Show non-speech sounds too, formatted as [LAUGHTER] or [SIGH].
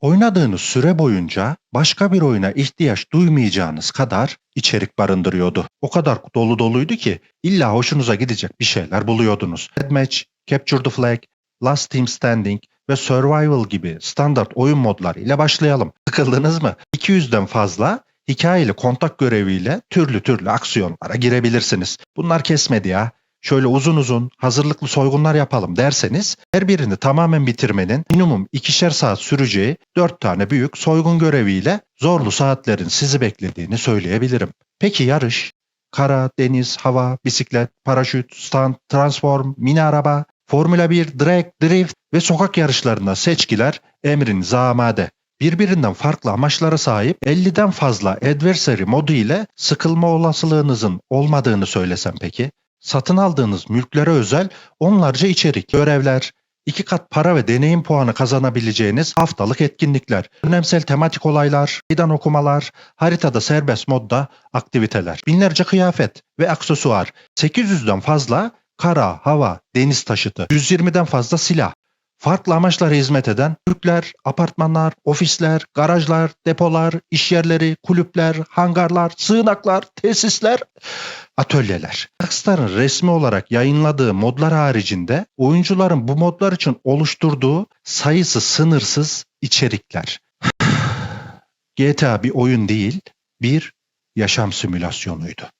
Oynadığınız süre boyunca başka bir oyuna ihtiyaç duymayacağınız kadar içerik barındırıyordu. O kadar dolu doluydu ki illa hoşunuza gidecek bir şeyler buluyordunuz. Deathmatch, Capture the Flag, Last Team Standing ve Survival gibi standart oyun modları ile başlayalım. Sıkıldınız mı? 200'den fazla hikayeli kontak göreviyle türlü türlü aksiyonlara girebilirsiniz. Bunlar kesmedi ya. Şöyle uzun uzun hazırlıklı soygunlar yapalım derseniz her birini tamamen bitirmenin minimum ikişer saat süreceği 4 tane büyük soygun göreviyle zorlu saatlerin sizi beklediğini söyleyebilirim. Peki yarış? Kara, deniz, hava, bisiklet, paraşüt, stunt, transform, mini araba, Formula 1, drag, drift ve sokak yarışlarında seçkiler emrin zamade. Birbirinden farklı amaçlara sahip 50'den fazla adversary modu ile sıkılma olasılığınızın olmadığını söylesem peki? Satın aldığınız mülklere özel onlarca içerik, görevler, iki kat para ve deneyim puanı kazanabileceğiniz haftalık etkinlikler, önemsel tematik olaylar, meydan okumalar, haritada serbest modda aktiviteler, binlerce kıyafet ve aksesuar, 800'den fazla kara, hava, deniz taşıtı, 120'den fazla silah, farklı amaçlara hizmet eden mülkler, apartmanlar, ofisler, garajlar, depolar, işyerleri, kulüpler, hangarlar, sığınaklar, tesisler, atölyeler. Rockstar'ın resmi olarak yayınladığı modlar haricinde oyuncuların bu modlar için oluşturduğu sayısı sınırsız içerikler. [SIGHS] GTA bir oyun değil, bir yaşam simülasyonuydu.